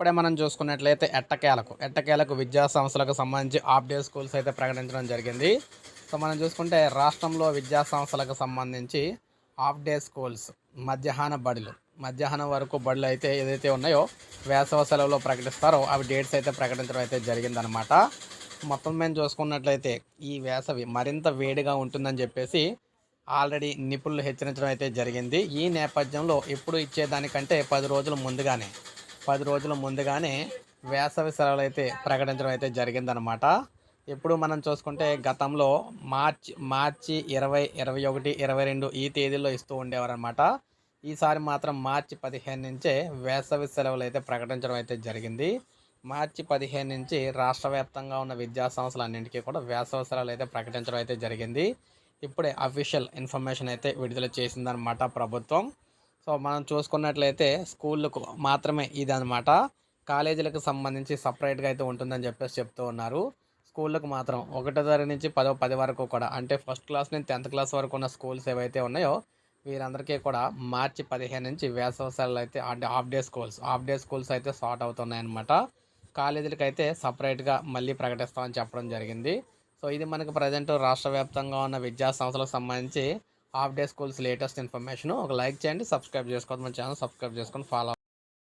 ఇప్పుడే మనం చూసుకున్నట్లయితే ఎట్టకేలకు. ఎట్టకేలకు విద్యా సంస్థలకు సంబంధించి ఆఫ్ డే స్కూల్స్ అయితే ప్రకటించడం జరిగింది. సో మనం చూసుకుంటే రాష్ట్రంలో విద్యా సంస్థలకు సంబంధించి హాఫ్ డే స్కూల్స్ మధ్యాహ్న బడులు. మధ్యాహ్నం వరకు బడులు అయితే ఏదైతే ఉన్నాయో వేసవ సెలవులో ప్రకటిస్తారో అవి డేట్స్ అయితే ప్రకటించడం అయితే జరిగిందనమాట మొత్తం మేము చూసుకున్నట్లయితే ఈ వేసవి మరింత వేడిగా ఉంటుందని చెప్పేసి ఆల్రెడీ నిపుణులు హెచ్చరించడం అయితే జరిగింది. ఈ నేపథ్యంలో ఎప్పుడు ఇచ్చేదానికంటే పది రోజుల ముందుగానే పది రోజుల ముందుగానే వేసవి సెలవులు అయితే ప్రకటించడం అయితే జరిగిందనమాట ఇప్పుడు మనం చూసుకుంటే గతంలో మార్చి మార్చి ఇరవై ఇరవై ఒకటి ఇరవై రెండు ఈ తేదీల్లో ఇస్తూ ఉండేవారనమాట ఈసారి మాత్రం మార్చి పదిహేను నుంచే వేసవి సెలవులు అయితే ప్రకటించడం అయితే జరిగింది. మార్చి పదిహేను నుంచి రాష్ట్ర వ్యాప్తంగా ఉన్న విద్యా సంస్థలన్నింటికీ కూడా వేసవి సెలవులు అయితే ప్రకటించడం అయితే జరిగింది. ఇప్పుడే అఫీషియల్ ఇన్ఫర్మేషన్ అయితే విడుదల చేసిందనమాట ప్రభుత్వం. సో మనం చూసుకున్నట్లయితే స్కూళ్ళకు మాత్రమే ఇది అనమాట కాలేజీలకు సంబంధించి సపరేట్గా అయితే ఉంటుందని చెప్పేసి చెప్తూ ఉన్నారు. స్కూళ్ళకు మాత్రం ఒకటో తరగతి నుంచి పదో పది వరకు కూడా అంటే ఫస్ట్ క్లాస్ నుంచి టెన్త్ క్లాస్ వరకు ఉన్న స్కూల్స్ ఏవైతే ఉన్నాయో వీరందరికీ కూడా మార్చి పదిహేను నుంచి వేసవసాలు అయితే అంటే half day schools half day schools అయితే స్టార్ట్ అవుతున్నాయి అనమాట కాలేజీలకు అయితే సపరేట్గా మళ్ళీ ప్రకటిస్తామని చెప్పడం జరిగింది. సో ఇది మనకు ప్రజెంట్ రాష్ట్ర వ్యాప్తంగా ఉన్న విద్యా సంస్థలకు సంబంధించి half day schools latest information ఒక లైక్ చేయండి సబ్స్క్రైబ్ చేసుకోవద్దు మన ఛానల్ సబ్స్క్రైబ్ చేసుకొని ఫాలో